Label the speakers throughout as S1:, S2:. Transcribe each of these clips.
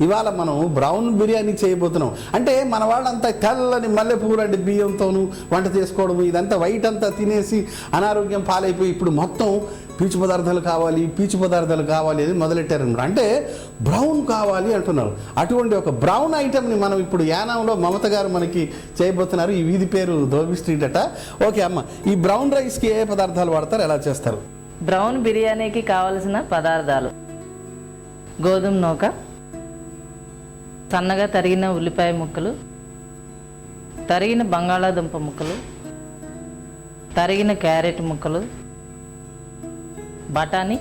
S1: ఇవాళ మనం బ్రౌన్ బిర్యానీ చేయబోతున్నాం. అంటే మన వాళ్ళంతా తెల్లని మల్లెపూలు అంటే బియ్యంతోనూ వంట చేసుకోవడం ఇదంతా వైట్ అంతా తినేసి అనారోగ్యం పాలైపోయి ఇప్పుడు మొత్తం పీచు పదార్థాలు కావాలి పీచు పదార్థాలు కావాలి అని మొదలెట్టారనమాట అంటే బ్రౌన్ కావాలి అంటున్నారు. అటువంటి ఒక బ్రౌన్ ఐటమ్ని మనం ఇప్పుడు యానంలో మమత గారు మనకి చేయబోతున్నారు. ఈ వీధి పేరు ధోబి స్ట్రీట్ అట. ఓకే అమ్మ ఈ బ్రౌన్ రైస్కి ఏ పదార్థాలు వాడతారు? ఎలా చేస్తారు?
S2: బ్రౌన్ బిర్యానీకి కావలసిన పదార్థాలు. గోధుమ నూక సన్నగా తరిగిన ఉల్లిపాయ ముక్కలు తరిగిన బంగాళాదుంప ముక్కలు తరిగిన క్యారెట్ ముక్కలు బఠానీ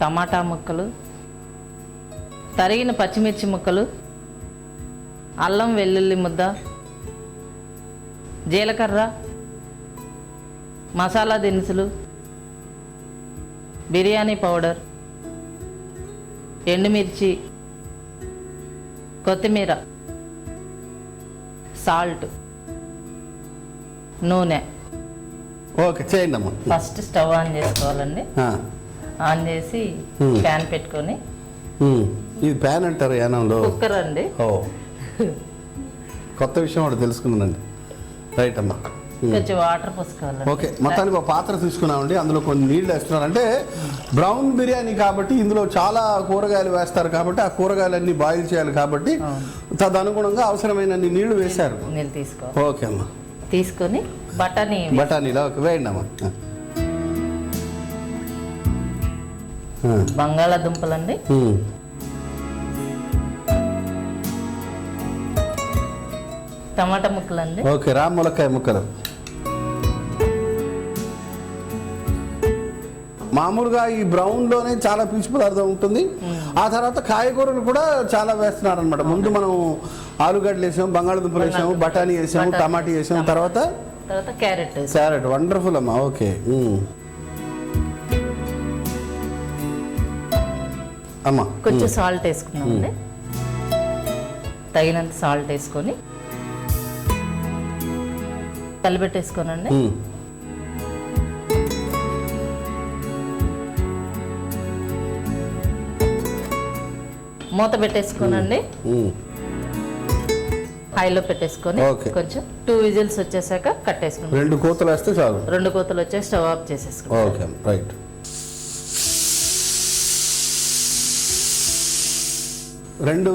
S2: టమాటా ముక్కలు తరిగిన పచ్చిమిర్చి ముక్కలు అల్లం వెల్లుల్లి ముద్ద జీలకర్ర మసాలా దినుసులు బిర్యానీ పౌడర్ ఎండుమిర్చి కొత్తిమీర సాల్ట్ నూనె.
S1: ఓకే చేయండి అమ్మ
S2: ఫస్ట్ స్టవ్ ఆన్ చేసుకోవాలండి. ఆన్ చేసి. ప్యాన్ పెట్టుకొని.
S1: ఇది ప్యాన్ అంటారు యానంలో.
S2: కుక్కర్ అండి.
S1: ఓ. కొత్త విషయం ఒకటి తెలుసుకున్నానండి రైట్ అమ్మా.
S2: కొంచెం వాటర్ పోసుకోవాలండి.
S1: ఓకే మొత్తానికి ఒక పాత్ర తీసుకున్నామండి. అందులో కొన్ని నీళ్ళు వేస్తున్నారు. అంటే బ్రౌన్ బిర్యానీ కాబట్టి ఇందులో చాలా కూరగాయలు వేస్తారు కాబట్టి ఆ కూరగాయలన్నీ బాయిల్ చేయాలి కాబట్టి తదనుగుణంగా అవసరమైన నీళ్ళు వేశారు.
S2: నీళ్ళు తీసుకోవాలి
S1: ఓకే అమ్మా.
S2: తీసుకొని బఠానీ
S1: బఠానీలో ఓకే వేయండి అమ్మా.
S2: బంగాళాదుంపలండి.
S1: ఉమ్.
S2: టమాటా ముక్కలండి.
S1: ఓకే రామ్ ములక్కాయ ముక్కలు. మామూలుగా ఈ బ్రౌన్లోనే చాలా పీచు పదార్థం ఉంటుంది. ఆ తర్వాత కాయగూరలు కూడా చాలా వేస్తున్నారు అనమాట ముందు మనం ఆలుగడ్డలు వేసాము బంగాళదుంపలు వేసాము బఠానీ వేసాము టమాటీ వేసాము తర్వాత
S2: క్యారెట్.
S1: క్యారెట్. వండర్ఫుల్ అమ్మా. ఓకే. అమ్మా.
S2: కొంచెం సాల్ట్ వేసుకున్నామండి తగినంత సాల్ట్ వేసుకొని కలిపెట్టేసుకోనండి మూత పెట్టేసుకోనండి. హైలో పెట్టేసుకొని. కొంచెం టూ విజిల్స్ వచ్చేసాక కట్టేసుకున్నాం
S1: రెండు కూతలు వేస్తే చాలు.
S2: రెండు కోతలు వచ్చే స్టవ్ ఆఫ్ చేసేసుకున్నాం
S1: ఓకే రైట్. రెండు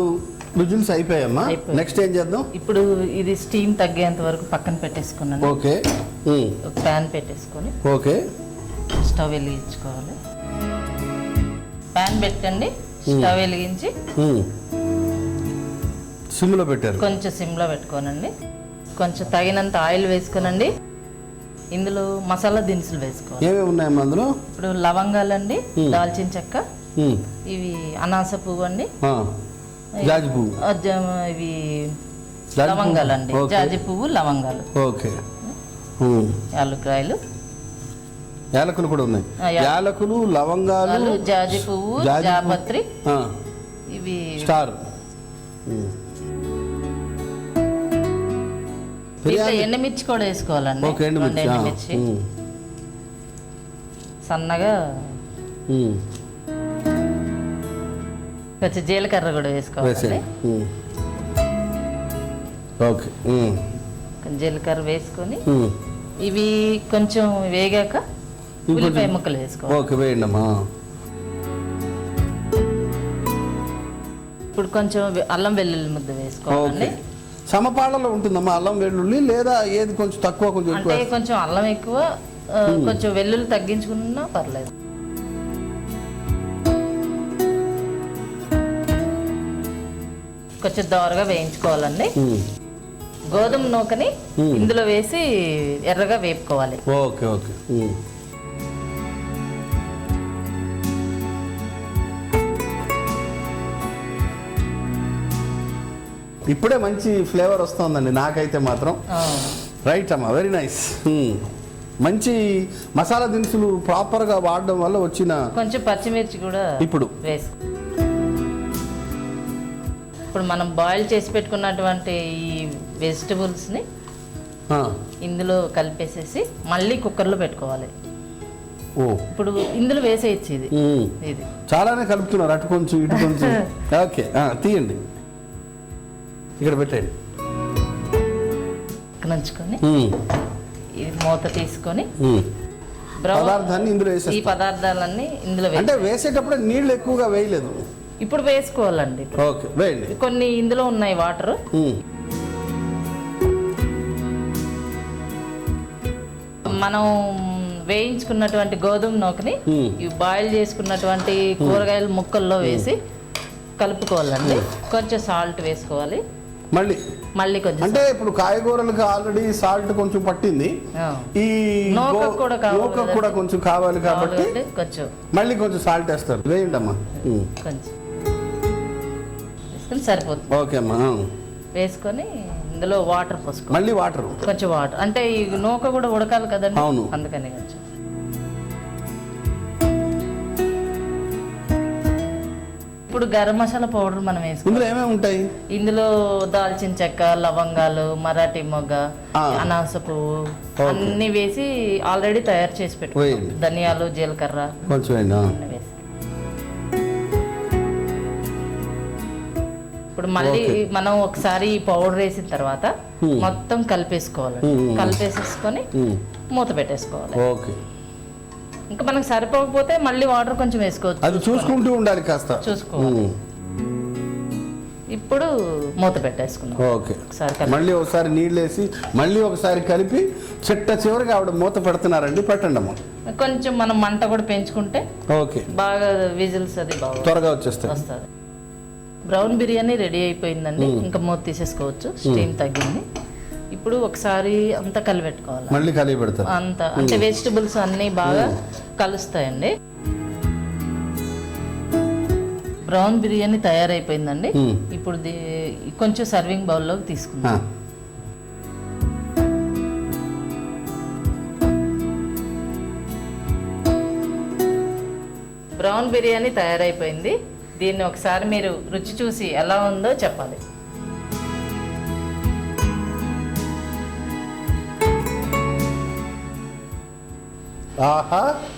S1: విజిల్స్ అయిపోయాయమ్మా.
S2: అయిపోయాయి.
S1: నెక్స్ట్ ఏం చేద్దాం?
S2: ఇప్పుడు ఇది స్టీమ్ తగ్గేంత వరకు పక్కన పెట్టేసుకున్నాను.
S1: ఓకే.
S2: ప్యాన్ పెట్టేసుకొని
S1: ఓకే.
S2: స్టవ్ వెలిగించుకోవాలి. ప్యాన్ పెట్టండి. స్టవ్ వెలిగించి
S1: ఉమ్. సిమ్లో పెట్టారు.
S2: కొంచెం సిమ్లో పెట్టుకోనండి. కొంచెం తగినంత ఆయిల్ వేసుకోనండి. ఇందులో మసాలా దినుసులు వేసుకోవాలి.
S1: ఏమేమి ఉన్నాయమ్మా అందులో?
S2: ఇప్పుడు లవంగాలండి దాల్చిన చెక్క. ఇవి అనాస పువ్వు అండి.
S1: జాజి పువ్వు.
S2: ఇవి లవంగాలండి. జాజి పువ్వు లవంగాలు.
S1: ఓకే.
S2: యాలక్కాయలు.
S1: యాలకులు కూడా ఉన్నాయి యాలకులు లవంగాలు
S2: జాజి పువ్వు. జాపత్రి. ఇవి
S1: స్టార్
S2: ఎండుమిర్చి కూడా వేసుకోవాలండి
S1: ఓకే ఎండుమిర్చి.
S2: సన్నగా. కొంచెం జీలకర్ర కూడా
S1: ఉమ్. ఓకే
S2: జీలకర్ర వేసుకొని. ఇవి కొంచెం వేగాక ఉల్లిపాయ ముక్కలు వేసుకోవాలి
S1: ఓకే వేయండి అమ్మా
S2: ఇప్పుడు కొంచెం అల్లం వెల్లుల్లి ముద్ద వేసుకోవాలండి.
S1: ఓకే. సమపాళ్ళలో ఉంటుందమ్మా అల్లం వెల్లుల్లి లేదా ఏది కొంచెం తక్కువ కొంచెం ఎక్కువ?
S2: అంటే కొంచెం అల్లం ఎక్కువ కొంచెం వెల్లుల్లి తగ్గించుకున్నా పర్లేదు. కొంచెం దోరగా వేయించుకోవాలండి. గోధుమ నూకని. ఇందులో వేసి ఎర్రగా వేపుకోవాలి.
S1: Okay okay. ఇప్పుడే మంచి ఫ్లేవర్ వస్తుందండి నాకైతే మాత్రం. రైట్ అమ్మా వెరీ నైస్ మంచి మసాలా దినుసులు ప్రాపర్గా వాడడం వల్ల వచ్చిన
S2: కొంచెం పచ్చిమిర్చి కూడా
S1: ఇప్పుడు.
S2: ఇప్పుడు మనం బాయిల్ చేసి పెట్టుకున్నటువంటి ఈ వెజిటబుల్స్ని ఇందులో కలిపేసేసి మళ్ళీ కుక్కర్లో పెట్టుకోవాలి.
S1: ఓ.
S2: ఇప్పుడు ఇందులో వేసేయచ్చు ఇది.
S1: ఉమ్.
S2: ఇది.
S1: చాలానే కలుపుతున్నారు అటు కొంచెం ఇటు కొంచెం. ఓకే తీయండి. ఇక్కడ పెట్టండి
S2: ఇది మూత తీసుకొని
S1: పదార్థాన్ని ఇందులో
S2: ఈ పదార్థాలన్నీ ఇందులో
S1: అంటే వేసేటప్పుడు నీళ్ళు ఎక్కువగా వేయలేదు.
S2: ఇప్పుడు వేసుకోవాలండి.
S1: ఓకే వేయండి.
S2: కొన్ని ఇందులో ఉన్నాయి వాటర్. మనం వేయించుకున్నటువంటి గోధుమ నూకని బాయిల్ చేసుకున్నటువంటి కూరగాయల ముక్కల్లో వేసి కలుపుకోవాలండి. కొంచెం సాల్ట్ వేసుకోవాలి.
S1: మళ్ళీ.
S2: మళ్ళీ కొంచెం
S1: అంటే ఇప్పుడు కాయగూరలకు ఆల్రెడీ సాల్ట్ కొంచెం పట్టింది. ఈ
S2: నూకకు
S1: గో-
S2: కూడా
S1: కొంచెం కావాలి కాబట్టి
S2: కొంచెం.
S1: మళ్ళీ కొంచెం సాల్ట్ వేస్తారు. వేయండి అమ్మా.
S2: కొంచెం. సరిపోతుంది.
S1: ఓకే అమ్మా.
S2: వేసుకొని ఇందులో వాటర్ పోసుకో.
S1: మళ్ళీ వాటర్
S2: కొంచెం వాటర్ అంటే ఈ నూక కూడా ఉడకాలి కదండి.
S1: అవును.
S2: అందుకని కొంచెం. ఇప్పుడు గరం మసాలా పౌడర్ మనం వేసుకో
S1: ఇందులో ఏమేమి ఉంటాయి
S2: ఇందులో దాల్చిన చెక్క లవంగాలు మరాఠీ మొగ్గ. అనాస పువ్వు. అన్ని వేసి ఆల్రెడీ తయారు చేసి పెట్టు
S1: వేయండి
S2: ధనియాలు జీలకర్ర
S1: కొంచెం
S2: ఇప్పుడు మళ్ళీ. మనం ఒకసారి ఈ పౌడర్ వేసిన తర్వాత. మొత్తం కలిపేసుకోవాలి. కలిపేసేసుకొని. మూత పెట్టేసుకోవాలి
S1: ఓకే
S2: ఇంకా మనకు సరిపోకపోతే మళ్ళీ వాటర్ కొంచెం వేసుకోవచ్చు.
S1: అది చూసుకుంటూ ఉండాలి కాస్త.
S2: చూసుకోవాలి.
S1: ఉమ్.
S2: ఇప్పుడు మూత పెట్టేసుకున్నాం
S1: ఓకే. మళ్ళీ ఒకసారి నీళ్ళు వేసి మళ్ళీ ఒకసారి కలిపి చిట్ట చివరికి ఆవిడ మూత పెడుతున్నారండి పెట్టండి అమ్మ.
S2: కొంచెం మనం మంట కూడా పెంచుకుంటే
S1: ఓకే.
S2: బాగా విజిల్స్ అది బాగా
S1: త్వరగా వచ్చేస్తాయి.
S2: వస్తుంది. బ్రౌన్ బిర్యానీ రెడీ అయిపోయిందండి. ఇంకా మూత తీసేసుకోవచ్చు. స్టీమ్ తగ్గింది. ఇప్పుడు ఒకసారి అంతా కలిపెట్టుకోవాలి.
S1: మళ్ళీ కలిగి పెడతారు
S2: అంత అంటే వెజిటబుల్స్ అన్నీ బాగా కలుస్తాయండి. బ్రౌన్ బిర్యానీ తయారైపోయిందండి. ఇప్పుడు కొంచెం సర్వింగ్ బౌల్లోకి తీసుకుందాం. బ్రౌన్ బిర్యానీ తయారైపోయింది. దీన్ని ఒకసారి మీరు రుచి చూసి ఎలా ఉందో చెప్పాలి.
S1: Uh-huh.